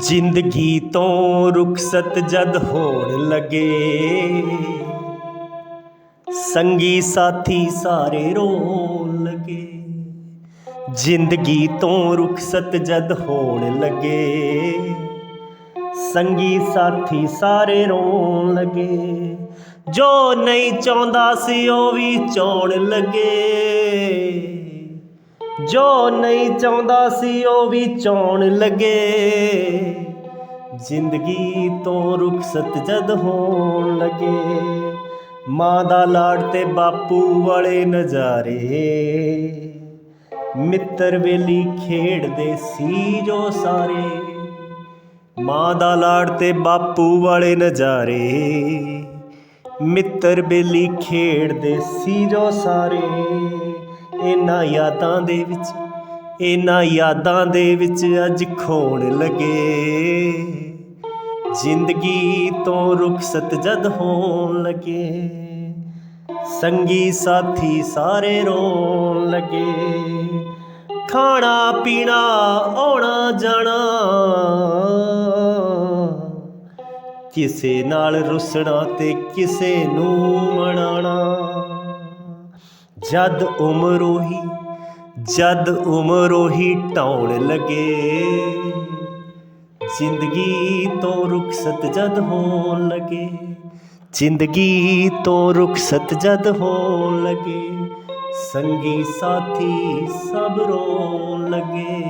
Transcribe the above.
ਜ਼ਿੰਦਗੀ ਤੋਂ ਰੁਖਸਤ ਜਦ ਹੋਣ ਲੱਗੇ। ਸੰਗੀ ਸਾਥੀ ਸਾਰੇ ਰੋਣ ਲਗੇ। ਜ਼ਿੰਦਗੀ ਤੋਂ ਰੁਖਸਤ ਜਦ ਹੋਣ ਲੱਗੇ। ਸੰਗੀ ਸਾਥੀ ਸਾਰੇ ਰੋਣ ਲਗੇ। ਜੋ ਨਹੀਂ ਚਾਹੁੰਦਾ ਸੀ ਉਹ ਵੀ ਚੋਣ ਲੱਗੇ। ਜੋ ਨਹੀਂ ਚਾਹੁੰਦਾ ਸੀ ਉਹ ਵੀ ਚਾਉਣ ਲੱਗੇ। ਜ਼ਿੰਦਗੀ ਤੋਂ ਰੁਖਸਤ ਜਦ ਹੋਣ ਲੱਗੇ। ਮਾਂ ਦਾ ਲਾੜ ਤੇ ਬਾਪੂ ਵਾਲੇ ਨਜ਼ਾਰੇ। ਮਿੱਤਰ ਵੇਲੀ ਖੇਡਦੇ ਸੀ ਜੋ ਸਾਰੇ। ਮਾਂ ਦਾ ਲਾੜ ਤੇ ਬਾਪੂ ਵਾਲੇ ਨਜ਼ਾਰੇ। ਮਿੱਤਰ ਬੇਲੀ ਖੇਡਦੇ ਸੀ ਜੋ ਸਾਰੇ। ਇਹਨਾਂ ਯਾਦਾਂ ਦੇ ਵਿੱਚ, ਇਹਨਾਂ ਯਾਦਾਂ ਦੇ ਵਿੱਚ ਅੱਜ ਖੋਣ ਲੱਗੇ। ਜ਼ਿੰਦਗੀ ਤੋਂ ਰੁਖਸਤ ਜਦ ਹੋਣ ਲੱਗੇ, ਸੰਗੀ ਸਾਥੀ ਸਾਰੇ ਰੋਣ ਲੱਗੇ। ਖਾਣਾ, ਪੀਣਾ, ਆਉਣਾ, ਜਾਣਾ, ਕਿਸੇ ਨਾਲ ਰੁੱਸਣਾ ਤੇ ਕਿਸੇ ਨੂੰ ਮਨਾਣਾ ਜਦ ਉਮਰ ਉਹੀ, ਜਦ ਉਮਰ ਉਹੀ ਟਾਉਣ ਲੱਗੇ। ਜ਼ਿੰਦਗੀ ਤੋਂ ਰੁਖਸਤ ਜਦ ਹੋਣ ਲੱਗੇ, ਜ਼ਿੰਦਗੀ ਤੋਂ ਰੁਖਸਤ ਜਦ ਹੋਣ ਲੱਗੇ, ਸੰਗੀ ਸਾਥੀ ਸਭ ਰੋਣ ਲੱਗੇ।